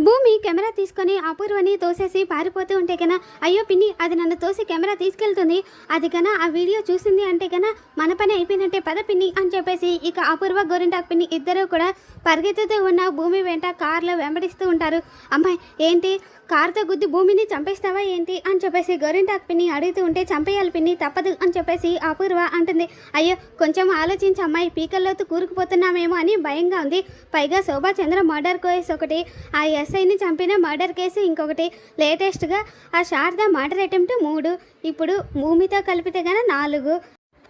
భూమి కెమెరా తీసుకొని అపూర్వని తోసేసి పారిపోతూ ఉంటే కన్నా అయ్యో పిన్ని అది నన్ను తోసి కెమెరా తీసుకెళ్తుంది. అది కన్నా ఆ వీడియో చూసింది అంటే కన్నా మన పని అయిపోయినట్టే పద పిన్ని అని చెప్పేసి ఇక అపూర్వ గోరింటాక్ పిన్ని ఇద్దరు కూడా పరిగెత్తుతూ ఉన్న భూమి వెంట కార్లో వెంబడిస్తూ ఉంటారు. అమ్మాయి ఏంటి? కార్తో గుద్ది భూమిని చంపేస్తావా ఏంటి? అని చెప్పేసి గోరింటాక్ పిన్ని అడుగుతూ ఉంటే చంపేయాలి పిన్ని తప్పదు అని చెప్పేసి అపూర్వ అంటుంది. అయ్యో కొంచెం ఆలోచించి అమ్మాయి పీకల్లోతు కూరుకుపోతున్నామేమో అని భయంగా ఉంది. పైగా శోభా చంద్ర మర్డర్ కేసు ఒకటి. ఆ ఎస్ఐని చంపిన మర్డర్ కేసు ఇంకొకటి లేటెస్ట్గా ఆ శారద మర్డర్ అటెంప్ట్ మూడు ఇప్పుడు భూమితో కలిపితే గన నాలుగు.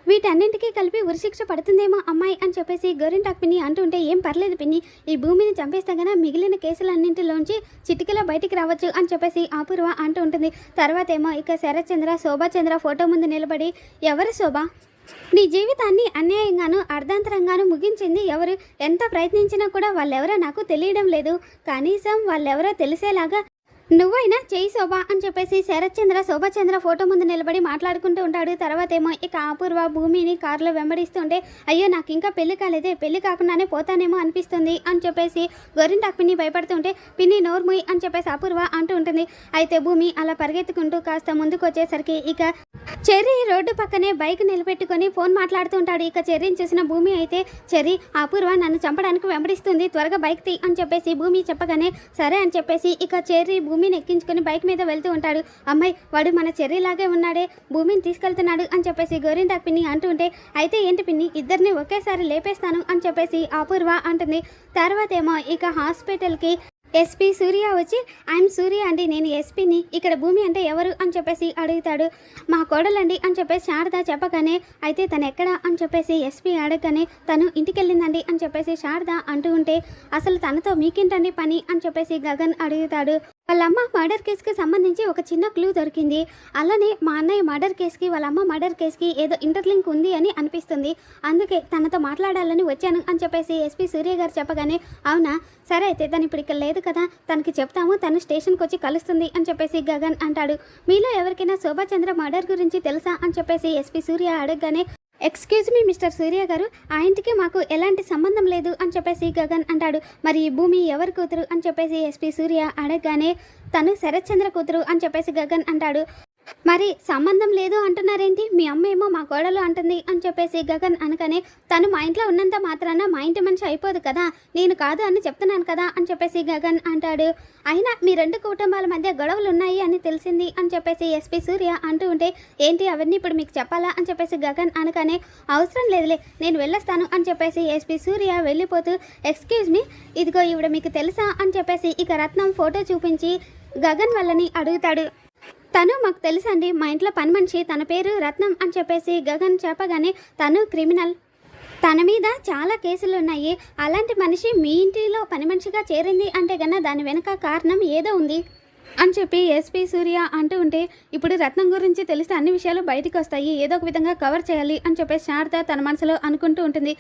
వీటన్నింటికీ కలిపి ఉరిశిక్ష పడుతుందేమో అమ్మాయి అని చెప్పేసి గోరింటాక్ పిన్ని అంటుంటే ఏం పర్లేదు పిన్ని ఈ భూమిని చంపేస్తే గన మిగిలిన కేసులన్నింటిలోంచి చిటికలో బయటికి రావచ్చు అని చెప్పేసి అపూర్వ అంటూ ఉంటుంది. తర్వాత ఏమో ఇక శరత్చంద్ర శోభాచంద్ర ఫోటో ముందు నిలబడి ఎవరు శోభ? నీ జీవితాన్ని అన్యాయంగాను అర్ధాంతరంగాను ముగించింది ఎవరు? ఎంత ప్రయత్నించినా కూడా వాళ్ళెవరో నాకు తెలియడం లేదు. కనీసం వాళ్ళెవరో తెలిసేలాగా నువ్వైనా చేయి శోభ అని చెప్పేసి శరత్చంద్ర శోభచంద్ర ఫోటో ముందు నిలబడి మాట్లాడుకుంటూ ఉంటాడు. తర్వాత ఏమో ఇక అపూర్వ భూమిని కారులో వెంబడిస్తుంటే అయ్యో నాకు ఇంకా పెళ్ళి కాలేదే పెళ్ళి కాకుండానే పోతానేమో అనిపిస్తుంది అని చెప్పేసి గోరింటాక్ పిన్ని భయపడుతుంటే పిన్ని నోర్ముయ్ అని చెప్పేసి అపూర్వ అంటూ ఉంటుంది. అయితే భూమి అలా పరిగెత్తుకుంటూ కాస్త ముందుకు వచ్చేసరికి ఇక చెర్రీ రోడ్డు పక్కనే బైక్ నిలబెట్టుకొని ఫోన్ మాట్లాడుతుంటాడు ఇక చెర్రీని చూసిన భూమి అయితే చెర్రీ అపూర్వ నన్ను చంపడానికి వెంబడిస్తుంది. త్వరగా బైక్ తీ అని చెప్పేసి భూమి చెప్పగానే సరే అని చెప్పేసి ఇక చెర్రీ భూమిని ఎక్కించుకొని బైక్ మీద వెళ్తూ ఉంటాడు. అమ్మాయి వాడు మన చెర్రీలాగే ఉన్నాడే. భూమిని తీసుకెళ్తున్నాడు అని చెప్పేసి గోరింటాక్ పిన్ని అంటూ అయితే ఏంటి పిన్ని ఇద్దరిని ఒకేసారి లేపేస్తాను అని చెప్పేసి అపూర్వ అంటుంది. తర్వాత ఏమో ఇక హాస్పిటల్కి ఎస్పీ సూర్య వచ్చి ఐఎమ్ సూర్య అండి నేను ఎస్పీని. ఇక్కడ భూమి అంటే ఎవరు? అని చెప్పేసి అడుగుతాడు. మా కోడలండి అని చెప్పేసి శారద చెప్పగానే అయితే తను ఎక్కడ? అని చెప్పేసి ఎస్పీ అడగగానే తను ఇంటికి వెళ్ళిందండి అని చెప్పేసి శారద అంటూ ఉంటే అసలు తనతో మీకేంటండి పని? అని చెప్పేసి గగన్ అడుగుతాడు. వాళ్ళమ్మ మర్డర్ కేసుకి సంబంధించి ఒక చిన్న క్లూ దొరికింది. అలానే మా అన్నయ్య మర్డర్ కేసుకి వాళ్ళ అమ్మ మర్డర్ కేసుకి ఏదో ఇంటర్లింక్ ఉంది అని అనిపిస్తుంది. అందుకే తనతో మాట్లాడాలని వచ్చాను అని చెప్పేసి ఎస్పీ సూర్య గారు చెప్పగానే అవునా? సరే అయితే తను ఇప్పుడు ఇక్కడ లేదు కదా. తనకి చెప్తాము. తను స్టేషన్కి వచ్చి కలుస్తుంది అని చెప్పేసి గగన్ అంటాడు. మీలో ఎవరికైనా శోభాచంద్ర మర్డర్ గురించి తెలుసా? అని చెప్పేసి ఎస్పీ సూర్య అడగగానే ఎక్స్క్యూజ్ మీ మిస్టర్ సూర్య గారు. ఆ ఇంటికి మాకు ఎలాంటి సంబంధం లేదు అని చెప్పేసి గగన్ అంటాడు. మరి ఈ భూమి ఎవరి కూతురు అని చెప్పేసి ఎస్పీ సూర్య అడగగానే తను శరత్చంద్ర కూతురు అని చెప్పేసి గగన్ అంటాడు. మరి సంబంధం లేదు అంటున్నారేంటి? మీ అమ్మ ఏమో మా కోడలు అంటుంది అని చెప్పేసి గగన్ అనగానే తను మా ఇంట్లో ఉన్నంత మాత్రాన మా ఇంటి మనిషి అయిపోదు కదా నేను కాదు అని చెప్తున్నాను కదా అని చెప్పేసి గగన్ అంటాడు. అయినా మీ రెండు కుటుంబాల మధ్య గొడవలు ఉన్నాయి అని తెలిసింది అని చెప్పేసి ఎస్పీ సూర్య అంటూ ఉంటే ఏంటి అవన్నీ ఇప్పుడు మీకు చెప్పాలా? అని చెప్పేసి గగన్ అనగానే అవసరం లేదులే నేను వెళ్ళొస్తాను అని చెప్పేసి ఎస్పీ సూర్య వెళ్ళిపోతూ ఎక్స్క్యూజ్ మీ ఇదిగో ఇవిడ మీకు తెలుసా? అని చెప్పేసి ఇక రత్నం ఫోటో చూపించి గగన్ వాళ్ళని అడుగుతాడు. తను మాకు తెలుసండి మా ఇంట్లో పని మనిషి తన పేరు రత్నం అని చెప్పేసి గగన్ చెప్పగానే తను క్రిమినల్. తన మీద చాలా కేసులు ఉన్నాయి. అలాంటి మనిషి మీ ఇంటిలో పని మనిషిగా చేరింది అంటే గన దాని వెనక కారణం ఏదో ఉంది అని చెప్పి ఎస్పీ సూర్య అంటూ ఉంటే ఇప్పుడు రత్నం గురించి తెలిస్తే అన్ని విషయాలు బయటికి వస్తాయి. ఏదో ఒక విధంగా కవర్ చేయాలి అని చెప్పేసి శారద తన మనసులో అనుకుంటూ ఉంటుంది.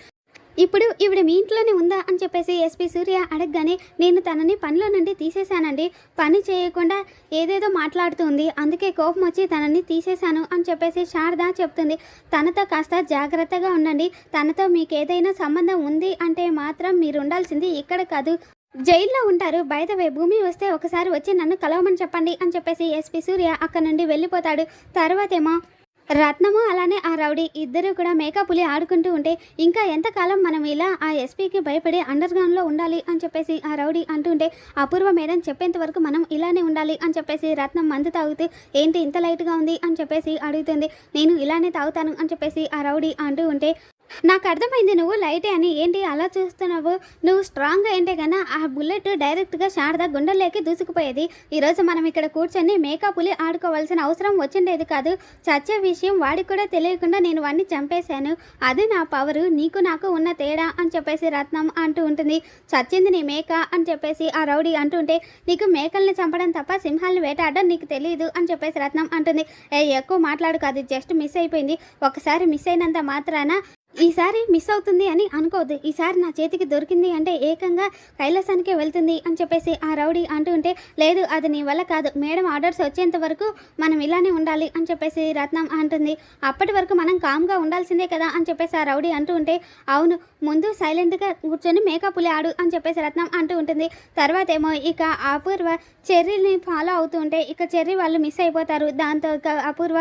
ఇప్పుడు ఈవిడ మీ ఇంట్లోనే ఉందా అని చెప్పేసి ఎస్పీ సూర్య అడగగానే నేను తనని పనిలో నుండి తీసేశానండి. పని చేయకుండా ఏదేదో మాట్లాడుతుంది. అందుకే కోపం వచ్చి తనని తీసేశాను అని చెప్పేసి శారద చెప్తుంది. తనతో కాస్త జాగ్రత్తగా ఉండండి. తనతో మీకు ఏదైనా సంబంధం ఉంది అంటే మాత్రం మీరు ఉండాల్సింది ఇక్కడ కాదు. జైల్లో ఉంటారు. బయట వే భూమి వస్తే ఒకసారి వచ్చి నన్ను కలవమని చెప్పండి అని చెప్పేసి ఎస్పీ సూర్య అక్కడ నుండి వెళ్ళిపోతాడు. తర్వాతేమో రత్నము అలానే ఆ రౌడీ ఇద్దరు కూడా మేకపులి ఆడుకుంటూ ఉంటే ఇంకా ఎంతకాలం మనం ఇలా ఆ ఎస్పీకి భయపడి అండర్ గ్రౌండ్లో ఉండాలి అని చెప్పేసి ఆ రౌడీ అంటుంటే అపూర్వ మేడం చెప్పేంత వరకు మనం ఇలానే ఉండాలి అని చెప్పేసి రత్నం మందు తాగుతూ ఏంటి ఇంత లైట్గా ఉంది? అని చెప్పేసి అడుగుతుంది. నేను ఇలానే తాగుతాను అని చెప్పేసి ఆ రౌడీ అంటూ ఉంటే నాకు అర్థమైంది నువ్వు లైటే అని. ఏంటి అలా చూస్తున్నావు? నువ్వు స్ట్రాంగ్ ఏంటే కన్నా ఆ బుల్లెట్ డైరెక్ట్గా శారద గుండెల్లోకి దూసుకుపోయేది. ఈరోజు మనం ఇక్కడ కూర్చొని మేకపులి ఆడుకోవాల్సిన అవసరం వచ్చిండేది కాదు. చచ్చే విషయం వాడికి కూడా తెలియకుండా నేను వాడిని చంపేశాను. అది నా పవరు నీకు నాకు ఉన్న తేడా అని చెప్పేసి రత్నం అంటూ ఉంటుంది. చచ్చింది నీ మేక అని చెప్పేసి ఆ రౌడీ అంటుంటే నీకు మేకల్ని చంపడం తప్ప సింహాలను వేటాడడం నీకు తెలియదు అని చెప్పేసి రత్నం అంటుంది. ఏ ఎక్కువ మాట్లాడు కాదు జస్ట్ మిస్ అయిపోయింది. ఒకసారి మిస్ అయినంత మాత్రాన ఈసారి మిస్ అవుతుంది అని అనుకోవద్దు. ఈసారి నా చేతికి దొరికింది అంటే ఏకంగా కైలాసానికే వెళ్తుంది అని చెప్పేసి ఆ రౌడీ అంటూ ఉంటే లేదు అది నీ వల్ల కాదు. మేడం ఆర్డర్స్ వచ్చేంత వరకు మనం ఇలానే ఉండాలి అని చెప్పేసి రత్నం అంటుంది. అప్పటి వరకు మనం కామ్గా ఉండాల్సిందే కదా అని చెప్పేసి ఆ రౌడీ అంటూ ఉంటే అవును ముందు సైలెంట్గా కూర్చొని మేకప్ ఆడు అని చెప్పేసి రత్నం అంటూ ఉంటుంది. తర్వాత ఏమో ఇక అపూర్వ చెర్రీని ఫాలో అవుతూ ఉంటే ఇక చెర్రీ వాళ్ళు మిస్ అయిపోతారు. దాంతో ఇక అపూర్వ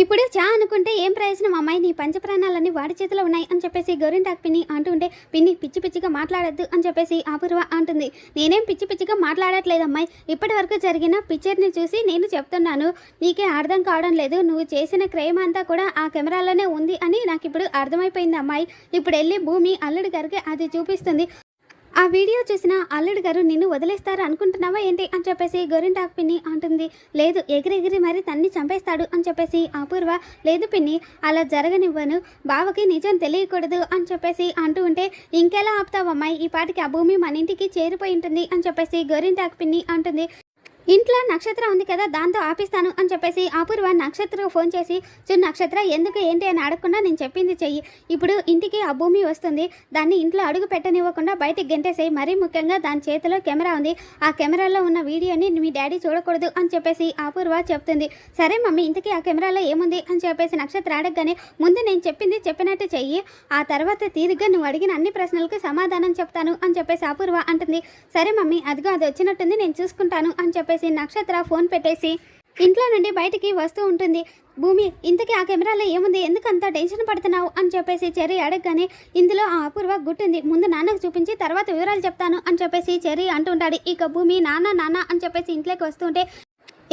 ఇప్పుడు చా అనుకుంటే ఏం ప్రయోజనం? అమ్మాయి నీ పంచప్రాణాలన్నీ వాడి చేతిలో ఉన్నాయి అని చెప్పేసి గోరింటాక్ పిన్ని అంటూ ఉంటే పిన్ని పిచ్చి పిచ్చిగా మాట్లాడద్దు అని చెప్పేసి అపూర్వ అంటుంది. నేనేం పిచ్చి పిచ్చిగా మాట్లాడట్లేదు అమ్మాయి. ఇప్పటి వరకు జరిగిన పిక్చర్ని చూసి నేను చెప్తున్నాను. నీకే అర్థం కావడం లేదు. నువ్వు చేసిన క్రైమ్ అంతా కూడా ఆ కెమెరాలోనే ఉంది అని నాకు ఇప్పుడు అర్థమైపోయింది అమ్మాయి. ఇప్పుడు వెళ్ళి భూమి అల్లుడి గారికి అది చూపిస్తుంది. ఆ వీడియో చూసిన అల్లుడు గారు నిన్ను వదిలేస్తారు అనుకుంటున్నావా ఏంటి? అని చెప్పేసి గోరింటాకు పిన్ని అంటుంది. లేదు ఎగిరెగిరి మరి తన్ని చంపేస్తాడు అని చెప్పేసి అపూర్వ లేదు పిన్ని అలా జరగనివ్వను. బావకి నిజం తెలియకూడదు అని చెప్పేసి అంటూ ఉంటే ఇంకెలా ఆపుతావమ్మాయి? ఈ పాటికి ఆ భూమి మన ఇంటికి చేరిపోయి ఉంటుంది అని చెప్పేసి గోరింటాకు పిన్ని అంటుంది. ఇంట్లో నక్షత్ర ఉంది కదా దాంతో ఆపిస్తాను అని చెప్పేసి అపూర్వ నక్షత్రకు ఫోన్ చేసి చూడు నక్షత్ర ఎందుకు ఏంటి అని అడగకుండా నేను చెప్పింది చెయ్యి. ఇప్పుడు ఇంటికి ఆ భూమి వస్తుంది. దాన్ని ఇంట్లో అడుగు పెట్టనివ్వకుండా బయటికి గెంటేసేయి. మరీ ముఖ్యంగా దాని చేతిలో కెమెరా ఉంది. ఆ కెమెరాలో ఉన్న వీడియోని మీ డాడీ చూడకూడదు అని చెప్పేసి అపూర్వ చెప్తుంది. సరే మమ్మీ ఇంతకీ ఆ కెమెరాలో ఏముంది? అని చెప్పేసి నక్షత్ర అడగగానే ముందు నేను చెప్పింది చెప్పినట్టు చెయ్యి. ఆ తర్వాత తీరిగ్గా నువ్వు అడిగిన అన్ని ప్రశ్నలకు సమాధానం చెప్తాను అని చెప్పేసి అపూర్వ అంటుంది. సరే మమ్మీ అదిగో అది వచ్చినట్టుంది. నేను చూసుకుంటాను అని చెప్పేసి నక్షత్ర ఫోన్ పెట్టేసి ఇంట్లో నుండి బయటికి వస్తూ ఉంటుంది. భూమి ఇంతకీ ఆ కెమెరాలో ఏముంది? ఎందుకంత టెన్షన్ పడుతున్నావు? అని చెప్పేసి చెర్రీ అడగగానే ఇందులో ఆ అపూర్వ గుట్టుంది ముందు నాన్నకు చూపించి తర్వాత వివరాలు చెప్తాను అని చెప్పేసి చెర్రీ అంటుంటాడు. ఇక భూమి నాన్న నాన్న అని చెప్పేసి ఇంట్లోకి వస్తుంటే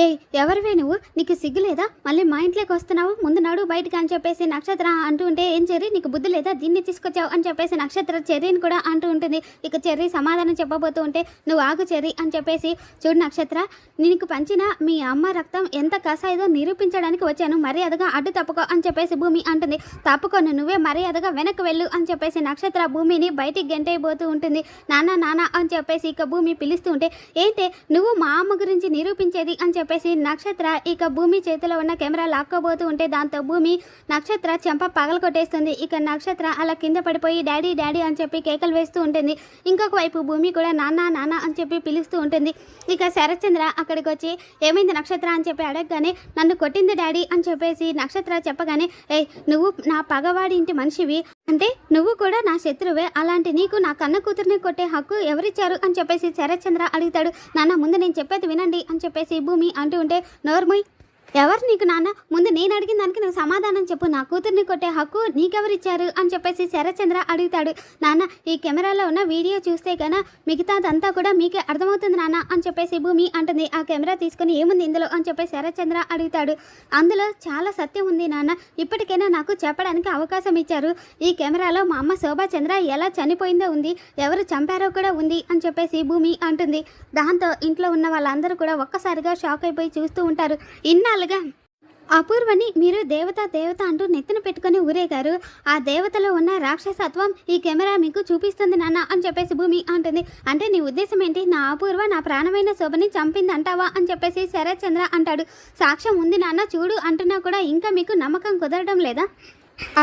ఏ ఎవరివే నువ్వు? నీకు సిగ్గు లేదా? మళ్ళీ మా ఇంట్లోకి వస్తున్నావు? ముందు నాడు బయటకు అని చెప్పేసి నక్షత్ర అంటూ ఉంటే ఏం చెర్రీ? నీకు బుద్ధి లేదా? దీన్ని తీసుకొచ్చావు అని చెప్పేసి నక్షత్ర చెర్రీని కూడా అంటూ ఉంటుంది. ఇక చెర్రీ సమాధానం చెప్పబోతూ ఉంటే నువ్వు ఆగు చెర్రీ అని చెప్పేసి చూడు నక్షత్ర నీకు పంచిన మీ అమ్మ రక్తం ఎంత కసాయిదో నిరూపించడానికి వచ్చాను. మర్యాదగా అడ్డు తప్పుకో అని చెప్పేసి భూమి అంటుంది. తప్పుకోను నువ్వే మర్యాదగా వెనక్కి వెళ్ళు అని చెప్పేసి నక్షత్ర భూమిని బయటికి గెంటైపోతూ ఉంటుంది. నాన్న నాన్న అని చెప్పేసి ఇక భూమి పిలుస్తూ ఉంటే ఏంటి నువ్వు మా అమ్మ గురించి నిరూపించేది అని చెప్పేసి నక్షత్ర ఇక భూమి చేతిలో ఉన్న కెమెరా లాక్కోబోతూ ఉంటే దాంతో భూమి నక్షత్ర చెంప పగల కొట్టేస్తుంది. ఇక నక్షత్ర అలా కింద పడిపోయి డాడీ డాడీ అని చెప్పి కేకలు వేస్తూ ఉంటుంది. ఇంకొక వైపు భూమి కూడా నాన్న నాన్న అని చెప్పి పిలుస్తూ ఉంటుంది. ఇక శరత్చంద్ర అక్కడికి వచ్చి ఏమైంది నక్షత్ర అని చెప్పి అడగగానే నన్ను కొట్టింది డాడీ అని చెప్పేసి నక్షత్ర చెప్పగానే ఏ నువ్వు నా పగవాడి ఇంటి మనిషివి. అంటే నువ్వు కూడా నా శత్రువే. అలాంటి నీకు నా కన్న కూతుర్ని కొట్టే హక్కు ఎవరిచ్చారు? అని చెప్పేసి శరత్చంద్ర అడుగుతాడు. నాన్న ముందు నేను చెప్పేది వినండి అని చెప్పేసి భూమి అంటూ ఉంటే నోర్ముయ్ ఎవరు నీకు నాన్న? ముందు నేను అడిగిన దానికి నువ్వు సమాధానం చెప్పు. నా కూతుర్ని కొట్టే హక్కు నీకెవరిచ్చారు? అని చెప్పేసి శరచంద్ర అడుగుతాడు. నాన్న ఈ కెమెరాలో ఉన్న వీడియో చూస్తే కన్నా మిగతాదంతా కూడా మీకే అర్థమవుతుంది నాన్న అని చెప్పేసి భూమి అంటుంది. ఆ కెమెరా తీసుకుని ఏముంది ఇందులో? అని చెప్పేసి శరచంద్ర అడుగుతాడు. అందులో చాలా సత్యం ఉంది నాన్న. ఇప్పటికైనా నాకు చెప్పడానికి అవకాశం ఇచ్చారు. ఈ కెమెరాలో మా అమ్మ శోభా చంద్ర ఎలా చనిపోయిందో ఉంది. ఎవరు చంపారో కూడా ఉంది అని చెప్పేసి భూమి అంటుంది. దాంతో ఇంట్లో ఉన్న వాళ్ళందరూ కూడా ఒక్కసారిగా షాక్ అయిపోయి చూస్తూ ఉంటారు. ఇన్నాళ్ళుగా అపూర్వని మీరు దేవత దేవత అంటూ నెత్తిన పెట్టుకుని ఊరేగారు ఆ దేవతలో ఉన్న రాక్షసత్వం ఈ కెమెరా మీకు చూపిస్తుంది నాన్న అని చెప్పేసి భూమి అంటుంది. అంటే నీ ఉద్దేశం ఏంటి? నా అపూర్వ నా ప్రాణమైన శోభని చంపింది అంటావా అని చెప్పేసి శరత్చంద్ర అంటాడు. సాక్ష్యం ఉంది నాన్న చూడు అంటున్నా కూడా ఇంకా మీకు నమ్మకం కుదరడం లేదా?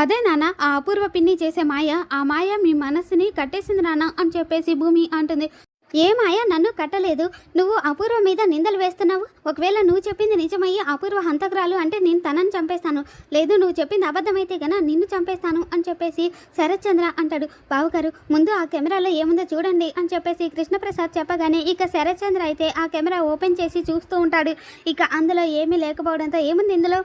అదే నాన్న ఆ అపూర్వ పిన్ని చేసే మాయ. ఆ మాయ మీ మనస్సుని కట్టేసింది నాన్న అని చెప్పేసి భూమి అంటుంది. ఏమాయా నన్ను కట్టలేదు. నువ్వు అపూర్వ మీద నిందలు వేస్తున్నావు? ఒకవేళ నువ్వు చెప్పింది నిజమయ్యి అపూర్వ హంతకురాలు అంటే నేను తనని చంపేస్తాను. లేదు నువ్వు చెప్పింది అబద్ధమైతే గన నిన్ను చంపేస్తాను అని చెప్పేసి శరత్చంద్ర అంటాడు. బావుగారు ముందు ఆ కెమెరాలో ఏముందో చూడండి అని చెప్పేసి కృష్ణప్రసాద్ చెప్పగానే ఇక శరత్చంద్ర అయితే ఆ కెమెరా ఓపెన్ చేసి చూస్తూ ఉంటాడు. ఇక అందులో ఏమీ లేకపోవడంతో ఏముంది ఇందులో?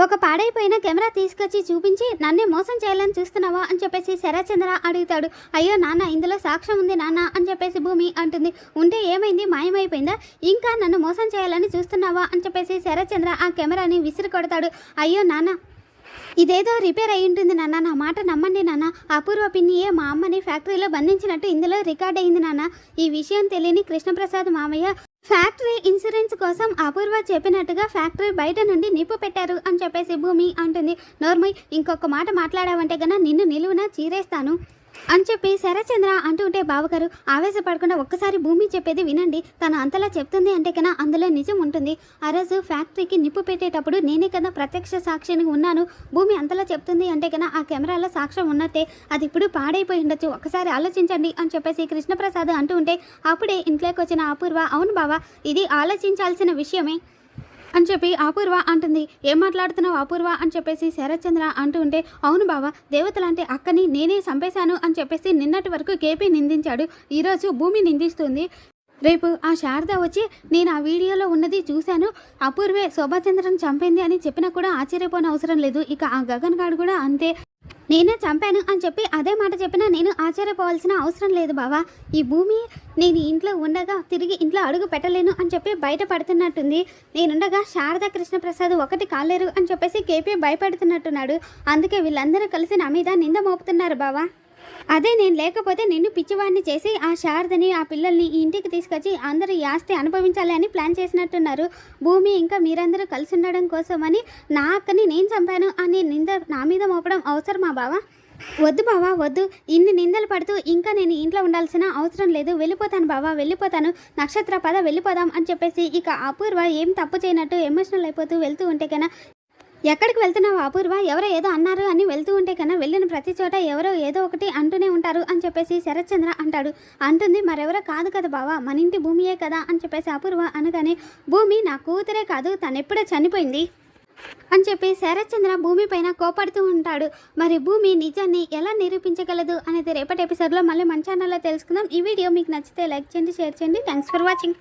ఒక పాడైపోయిన కెమెరా తీసుకొచ్చి చూపించి నన్నే మోసం చేయాలని చూస్తున్నావా? అని చెప్పేసి శరచంద్ర అడుగుతాడు. అయ్యో నాన్న ఇందులో సాక్ష్యం ఉంది నాన్న అని చెప్పేసి భూమి అంటుంది. ఉంటే ఏమైంది? మాయమైపోయిందా? ఇంకా నన్ను మోసం చేయాలని చూస్తున్నావా? అని చెప్పేసి శరచంద్ర ఆ కెమెరాని విసిరి కొడతాడు అయ్యో నాన్న ఇదేదో రిపేర్ అయి ఉంటుంది నాన్న. నా మాట నమ్మండి నాన్న. అపూర్వ పిన్నియే మా అమ్మని ఫ్యాక్టరీలో బంధించినట్టు ఇందులో రికార్డ్ అయింది నాన్న. ఈ విషయం తెలియని కృష్ణప్రసాద్ మామయ్య ఫ్యాక్టరీ ఇన్సూరెన్స్ కోసం అపూర్వ చెప్పినట్టుగా ఫ్యాక్టరీ బయట నుండి నిప్పు పెట్టారు అని చెప్పేసి భూమి అంటుంది. నోర్మయ్ ఇంకొక మాట మాట్లాడావంటే గన నిన్ను నిలువున చీరేస్తాను. అని చెప్పి శరచంద్ర అంటూ ఉంటే బావగారు ఆవేశపడకుండా ఒక్కసారి భూమి చెప్పేది వినండి. తను అంతలా చెప్తుంది అంటే కన్నా అందులో నిజం ఉంటుంది. ఆ రోజు ఫ్యాక్టరీకి నిప్పు పెట్టేటప్పుడు నేనే కదా ప్రత్యక్ష సాక్షిని ఉన్నాను. భూమి అంతలా చెప్తుంది అంటే కన్నా ఆ కెమెరాలో సాక్ష్యం ఉన్నట్టే. అది ఇప్పుడు పాడైపోయి ఉండొచ్చు. ఒకసారి ఆలోచించండి అని చెప్పేసి కృష్ణప్రసాద్ అంటూ ఉంటే అప్పుడే ఇంట్లోకి వచ్చిన అపూర్వ అవును బావా ఇది ఆలోచించాల్సిన విషయమే. అని చెప్పి అపూర్వ అంటుంది. ఏం మాట్లాడుతున్నావు అపూర్వ? అని చెప్పేసి శరత్చంద్ర అంటూ ఉంటే అవును బావ దేవతలంటే అక్కని నేనే చంపేశాను అని చెప్పేసి నిన్నటి వరకు కేపీ నిందించాడు. ఈరోజు భూమి నిందిస్తుంది. రేపు ఆ శారద వచ్చి నేను ఆ వీడియోలో ఉన్నది చూశాను. అపూర్వే శోభాచంద్రన్ చంపింది అని చెప్పినా కూడా ఆశ్చర్యపోని అవసరం లేదు. ఇక ఆ గగన్ గాడు కూడా అంతే. నేనే చంపాను అని చెప్పి అదే మాట చెప్పినా నేను ఆశ్చర్యపోవాల్సిన అవసరం లేదు బావా. ఈ భూమి నేను ఇంట్లో ఉండగా తిరిగి ఇంట్లో అడుగు పెట్టలేను అని చెప్పి బయట పడుతున్నట్టుంది నేనుండగా శారదా కృష్ణప్రసాద్ ఒకటి కాలేరు అని చెప్పేసి కేపీ భయపడుతున్నట్టున్నాడు. అందుకే వీళ్ళందరూ కలిసి నా మీద నింద మోపుతున్నారు బావా. అదే నేను లేకపోతే నిన్ను పిచ్చివాడిని చేసి ఆ శారదని ఆ పిల్లల్ని ఈ ఇంటికి తీసుకొచ్చి అందరూ ఈ ఆస్తి అనుభవించాలి అని ప్లాన్ చేసినట్టున్నారు. భూమి ఇంకా మీరందరూ కలిసి ఉండడం కోసమని నా అక్కని నేను చంపాను అని నింద నా మీద మోపడం అవసరమా బావా? వద్దు బావా వద్దు. ఇన్ని నిందలు పడుతూ ఇంకా నేను ఇంట్లో ఉండాల్సిన అవసరం లేదు. వెళ్ళిపోతాను బావా వెళ్ళిపోతాను. నక్షత్ర పద వెళ్ళిపోదాం అని చెప్పేసి ఇక అపూర్వ ఏం తప్పు చేయనట్టు ఎమోషనల్ అయిపోతూ వెళ్తూ ఉంటే కన్నా ఎక్కడికి వెళ్తున్నావు అపూర్వ? ఎవరో ఏదో అన్నారు అని వెళ్తూ ఉంటే కన్నా వెళ్ళిన ప్రతి చోట ఎవరో ఏదో ఒకటి అంటూనే ఉంటారు అని చెప్పేసి శరత్చంద్ర అంటాడు. అంటుంది మరెవరో కాదు కదా బావా మన ఇంటి భూమియే కదా అని చెప్పేసి అపూర్వ అనగానే భూమి నా కూతురే కాదు తను ఎప్పుడో చనిపోయింది అని చెప్పి శరత్చంద్ర భూమి పైన కోపడుతూ ఉంటాడు. మరి భూమి నిజాన్ని ఎలా నిరూపించగలదు అనేది రేపటి ఎపిసోడ్లో మళ్ళీ మన ఛానల్లో తెలుసుకుందాం. ఈ వీడియో మీకు నచ్చితే లైక్ చేయండి షేర్ చేయండి. Thanks for watching